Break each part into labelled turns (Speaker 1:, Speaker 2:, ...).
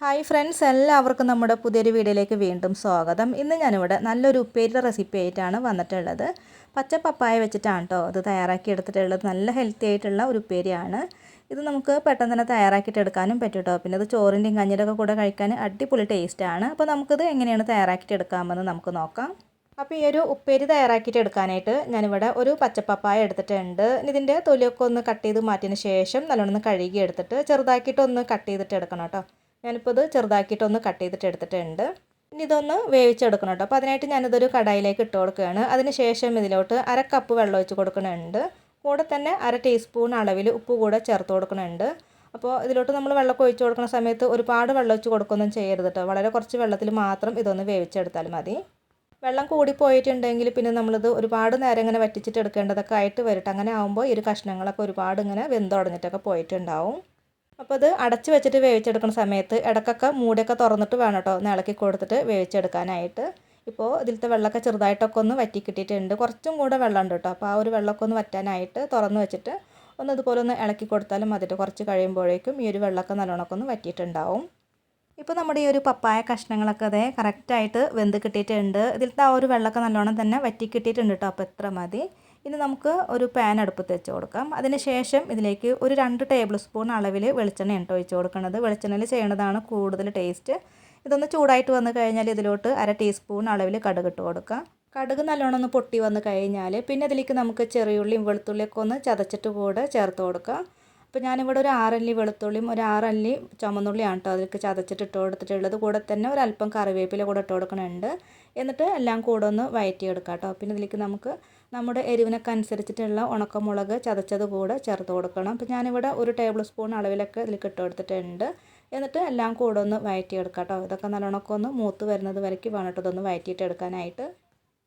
Speaker 1: Hi friends എല്ലാവർക്കും നമ്മുടെ പുതിയൊരു വീഡിയോയിലേക്ക് വീണ്ടും സ്വാഗതം. ഇന്ന് ഞാനിവിടെ നല്ലൊരു ഉപ്പേരിയുടെ റെസിപ്പി ആയിട്ടാണ് വന്നിട്ടുള്ളത്. പച്ച പപ്പായ വെച്ചിട്ടാണ് കേട്ടോ ഇത് തയ്യാറാക്കി എടുത്തിട്ടുള്ളത്. നല്ല ഹെൽത്തി ആയിട്ടുള്ള ഒരു ഉപ്പേരിയാണ്. ഇത് നമുക്ക് പെട്ടെന്ന് തന്നെ തയ്യാറാക്കിയിട്ട് എടുക്കാനും പറ്റും കേട്ടോ പിന്നെ ഇത് ചോറിന്റെയും ഒക്കെ കൂടെ കഴിക്കാൻ അടിപൊളി ടേസ്റ്റാണ് അപ്പോൾ നമുക്കിത് എങ്ങനെയാണ് തയ്യാറാക്കിയിട്ട് എടുക്കാമെന്ന് നമുക്ക് നോക്കാം. അപ്പോൾ ഈ ഒരു ഉപ്പേരി തയ്യാറാക്കിയിട്ട് എടുക്കാനായിട്ട് ഞാനിവിടെ ഒരു പച്ചപ്പപ്പായ എടുത്തിട്ടുണ്ട്. ഇതിന്റെ തൊലിയൊക്കെ ഒന്ന് കട്ട് ചെയ്ത് മാറ്റിയതിന് ശേഷം നല്ലോണം ഒന്ന് കഴുകി എടുത്തിട്ട് ചെറുതാക്കിയിട്ടൊന്ന് കട്ട് ചെയ്തിട്ട് എടുക്കണം കേട്ടോ ഞാനിപ്പോൾ ഇത് ചെറുതാക്കിയിട്ടൊന്ന് കട്ട് ചെയ്തിട്ട് എടുത്തിട്ടുണ്ട്. ഇനി ഇതൊന്ന് വേവിച്ചെടുക്കണം കേട്ടോ. അപ്പോൾ അതിനായിട്ട് ഞാനിതൊരു കടായിലേക്ക് ഇട്ട് കൊടുക്കുകയാണ്. അതിന് ശേഷം ഇതിലോട്ട് അര കപ്പ് വെള്ളം ഒഴിച്ച് കൊടുക്കുന്നുണ്ട്. കൂടെ തന്നെ അര ടീസ്പൂൺ അളവിൽ ഉപ്പ് കൂടെ ചേർത്ത് കൊടുക്കുന്നുണ്ട്. അപ്പോൾ ഇതിലോട്ട് നമ്മൾ വെള്ളമൊക്കെ ഒഴിച്ച് കൊടുക്കുന്ന സമയത്ത് ഒരുപാട് വെള്ളം ഒഴിച്ച് കൊടുക്കുകയൊന്നും ചെയ്യരുത് കേട്ടോ. വളരെ കുറച്ച് വെള്ളത്തിൽ മാത്രം ഇതൊന്ന് വേവിച്ചെടുത്താൽ മതി. വെള്ളം കൂടിപ്പോയിട്ടുണ്ടെങ്കിൽ പിന്നെ നമ്മളിത് ഒരുപാട് നേരം ഇങ്ങനെ വറ്റിച്ചിട്ട് എടുക്കേണ്ടതൊക്കെ ആയിട്ട് വരട്ടെ. അങ്ങനെ ആകുമ്പോൾ ഈ ഒരു കഷ്ണങ്ങളൊക്കെ ഒരുപാട് ഇങ്ങനെ വെന്തുടഞ്ഞിട്ടൊക്കെ പോയിട്ടുണ്ടാവും. അപ്പോൾ അത് അടച്ചു വെച്ചിട്ട് വേവിച്ചെടുക്കുന്ന സമയത്ത് ഇടക്കൊക്കെ മൂടിയൊക്കെ തുറന്നിട്ട് വേണം കേട്ടോ ഒന്ന് ഇളക്കി കൊടുത്തിട്ട് വേവിച്ചെടുക്കാനായിട്ട്. ഇപ്പോൾ ഇതിലത്തെ വെള്ളമൊക്കെ ചെറുതായിട്ടൊക്കെ ഒന്ന് വറ്റി കിട്ടിയിട്ടുണ്ട്. കുറച്ചും കൂടെ വെള്ളം ഉണ്ട് കേട്ടോ അപ്പോൾ ആ ഒരു വെള്ളമൊക്കെ ഒന്ന് വറ്റാനായിട്ട് തുറന്ന് വെച്ചിട്ട് ഒന്ന് ഇതുപോലെ ഒന്ന് ഇളക്കി കൊടുത്താലും മതിട്ട് കുറച്ച് കഴിയുമ്പോഴേക്കും ഈ ഒരു വെള്ളമൊക്കെ നല്ലോണമൊക്കെ ഒന്ന് വറ്റിയിട്ടുണ്ടാവും. ഇപ്പോൾ നമ്മുടെ ഈ ഒരു പപ്പായ കഷ്ണങ്ങളൊക്കെ അതേ കറക്റ്റായിട്ട് വെന്ത് കിട്ടിയിട്ടുണ്ട്. ഇതിലത്തെ ആ ഒരു വെള്ളമൊക്കെ നല്ലോണം തന്നെ വറ്റി കിട്ടിയിട്ടുണ്ട് കേട്ടോ അപ്പോൾ എത്ര മതി. ഇനി നമുക്ക് ഒരു പാൻ അടുപ്പത്ത് വെച്ച് കൊടുക്കാം. അതിന് ശേഷം ഇതിലേക്ക് ഒരു രണ്ട് ടേബിൾ സ്പൂൺ അളവിൽ വെളിച്ചെണ്ണ ഇട്ട് ഒഴിച്ച് കൊടുക്കുന്നത്. വെളിച്ചെണ്ണയിൽ ചെയ്യണതാണ് കൂടുതൽ ടേസ്റ്റ് ഇതൊന്ന് ചൂടായിട്ട് വന്നു കഴിഞ്ഞാൽ ഇതിലോട്ട് അര ടീസ്പൂൺ അളവിൽ കടുക് ഇട്ട് കൊടുക്കാം. കടുക് നല്ലോണം ഒന്ന് പൊട്ടി വന്നു കഴിഞ്ഞാൽ പിന്നെ ഇതിലേക്ക് നമുക്ക് ചെറിയുള്ളിയും വെളുത്തുള്ളിയൊക്കെ ഒന്ന് ചതച്ചിട്ട് കൂടെ ചേർത്ത് കൊടുക്കാം. അപ്പോൾ ഞാനിവിടെ ഒരു ആറല്ലി വെളുത്തുള്ളിയും ഒരു ആറല്ലി ചുമന്നുള്ളിയാണ് കേട്ടോ അതിലേക്ക് ചതച്ചിട്ട് ഇട്ട് കൊടുത്തിട്ടുള്ളത്. കൂടെ തന്നെ ഒരല്പം കറിവേപ്പില കൂടെ ഇട്ട് കൊടുക്കണുണ്ട്. എന്നിട്ട് എല്ലാം കൂടെ ഒന്ന് വയറ്റിയെടുക്കാം കേട്ടോ. പിന്നെ ഇതിലേക്ക് നമുക്ക് നമ്മുടെ എരിവിനൊക്കെ അനുസരിച്ചിട്ടുള്ള ഉണക്കമുളക് ചതച്ചത് കൂടെ ചേർത്ത് കൊടുക്കണം. അപ്പോൾ ഞാനിവിടെ ഒരു ടേബിൾ സ്പൂൺ അളവിലൊക്കെ ഇതിൽ കിട്ടുകൊടുത്തിട്ടുണ്ട് എന്നിട്ട് എല്ലാം കൂടെ ഒന്ന് വയറ്റിയെടുക്കാം കേട്ടോ. ഇതൊക്കെ നല്ലോണമൊക്കെ ഒന്ന് മൂത്ത് വരുന്നത് വരയ്ക്ക് വേണം ഇതൊന്ന് വയറ്റിയിട്ട് എടുക്കാനായിട്ട്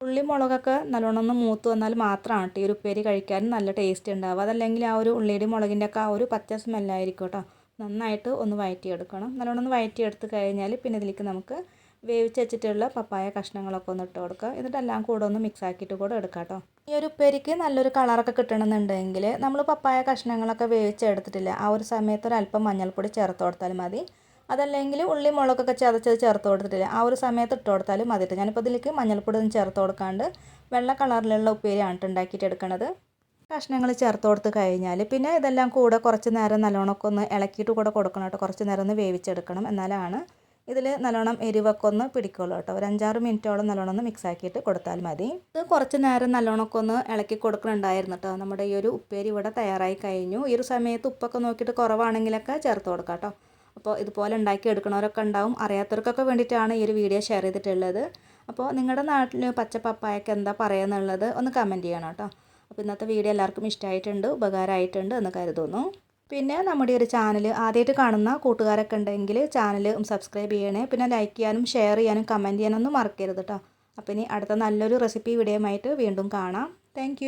Speaker 1: ഉള്ളി മുളകൊക്കെ നല്ലോണം ഒന്ന് മൂത്ത് വന്നാൽ മാത്രമാണ് ഈ ഒരു ഉപ്പേരി കഴിക്കാൻ നല്ല ടേസ്റ്റ് ഉണ്ടാവുക. അതല്ലെങ്കിൽ ആ ഒരു ഉള്ളിയുടെ മുളകിന്റെ ഒക്കെ ആ ഒരു പച്ച സ്മെല്ലായിരിക്കും കേട്ടോ. നന്നായിട്ട് ഒന്ന് വയറ്റിയെടുക്കണം. നല്ലോണം ഒന്ന് വയറ്റിയെടുത്ത് കഴിഞ്ഞാൽ പിന്നെ ഇതിലേക്ക് നമുക്ക് വേവിച്ച് വെച്ചിട്ടുള്ള പപ്പായ കഷ്ണങ്ങളൊക്കെ ഒന്ന് ഇട്ട് കൊടുക്കുക. എന്നിട്ട് എല്ലാം കൂടെ ഒന്ന് മിക്സ് ആക്കിയിട്ട് കൂടെ എടുക്കാം കേട്ടോ ഈ ഒരു ഉപ്പേരിക്ക് നല്ലൊരു കളറൊക്കെ കിട്ടണമെന്നുണ്ടെങ്കിൽ നമ്മൾ പപ്പായ കഷ്ണങ്ങളൊക്കെ വേവിച്ചെടുത്തിട്ടില്ല. ആ ഒരു സമയത്ത് അല്പം മഞ്ഞൾപ്പൊടി ചേർത്ത് കൊടുത്താൽ മതി. അതല്ലെങ്കിൽ ഉള്ളി മുളകൊക്കെ ചതച്ചത് ചേർത്ത് കൊടുത്തിട്ടില്ല. ആ ഒരു സമയത്ത് ഇട്ട് കൊടുത്താലും മതിയിട്ട് ഞാനിപ്പോൾ ഇതിലേക്ക് മഞ്ഞൾപ്പൊടി ഒന്ന് ചേർത്ത് കൊടുക്കാണ്ട് വെള്ള കളറിലുള്ള ഉപ്പേരിയാണ് ഉണ്ടാക്കിയിട്ട് എടുക്കുന്നത് കഷ്ണങ്ങൾ ചേർത്ത് കൊടുത്ത് കഴിഞ്ഞാൽ പിന്നെ ഇതെല്ലാം കൂടെ കുറച്ച് നേരം നല്ലോണമൊക്കെ ഒന്ന് ഇളക്കിയിട്ട് കൂടെ കൊടുക്കണം കേട്ടോ കുറച്ച് നേരം ഒന്ന് വേവിച്ചെടുക്കണം എന്നാലാണ് ഇതിൽ നല്ലോണം എരിവൊക്കെ ഒന്ന് പിടിക്കുള്ളൂ കേട്ടോ. ഒരു അഞ്ചാറ് മിനിറ്റോളം നല്ലോണം ഒന്ന് മിക്സ് ആക്കിയിട്ട് കൊടുത്താൽ മതി. ഇത് കുറച്ച് നേരം നല്ലോണമൊക്കെ ഒന്ന് ഇളക്കി കൊടുക്കണുണ്ടായിരുന്നു കേട്ടോ. നമ്മുടെ ഈ ഒരു ഉപ്പേരി ഇവിടെ തയ്യാറായി കഴിഞ്ഞു. ഈ ഒരു സമയത്ത് ഉപ്പൊക്കെ നോക്കിയിട്ട് കുറവാണെങ്കിലൊക്കെ ചേർത്ത് കൊടുക്കാം കേട്ടോ. അപ്പോൾ ഇതുപോലെ ഉണ്ടാക്കി എടുക്കണവരൊക്കെ ഉണ്ടാവും. അറിയാത്തവർക്കൊക്കെ വേണ്ടിയിട്ടാണ് ഈ ഒരു വീഡിയോ ഷെയർ ചെയ്തിട്ടുള്ളത്. അപ്പോൾ നിങ്ങളുടെ നാട്ടിൽ പച്ച എന്താ പറയുക ഒന്ന് കമന്റ് ചെയ്യണം കേട്ടോ. അപ്പോൾ ഇന്നത്തെ വീഡിയോ എല്ലാവർക്കും ഇഷ്ടമായിട്ടുണ്ട് ഉപകാരമായിട്ടുണ്ട് എന്ന് കരുതുന്നു. പിന്നെ നമ്മുടെ ഒരു ചാനൽ ആദ്യമായിട്ട് കാണുന്ന കൂട്ടുകാരൊക്കെ ഉണ്ടെങ്കിൽ ചാനൽ സബ്സ്ക്രൈബ് ചെയ്യണേ. പിന്നെ ലൈക്ക് ചെയ്യാനും ഷെയർ ചെയ്യാനും കമന്റ് ചെയ്യാനൊന്നും മറക്കരുത് കേട്ടോ അപ്പോൾ ഇനി അടുത്ത നല്ലൊരു റെസിപ്പി വീഡിയോയുമായിട്ട് വീണ്ടും കാണാം. താങ്ക്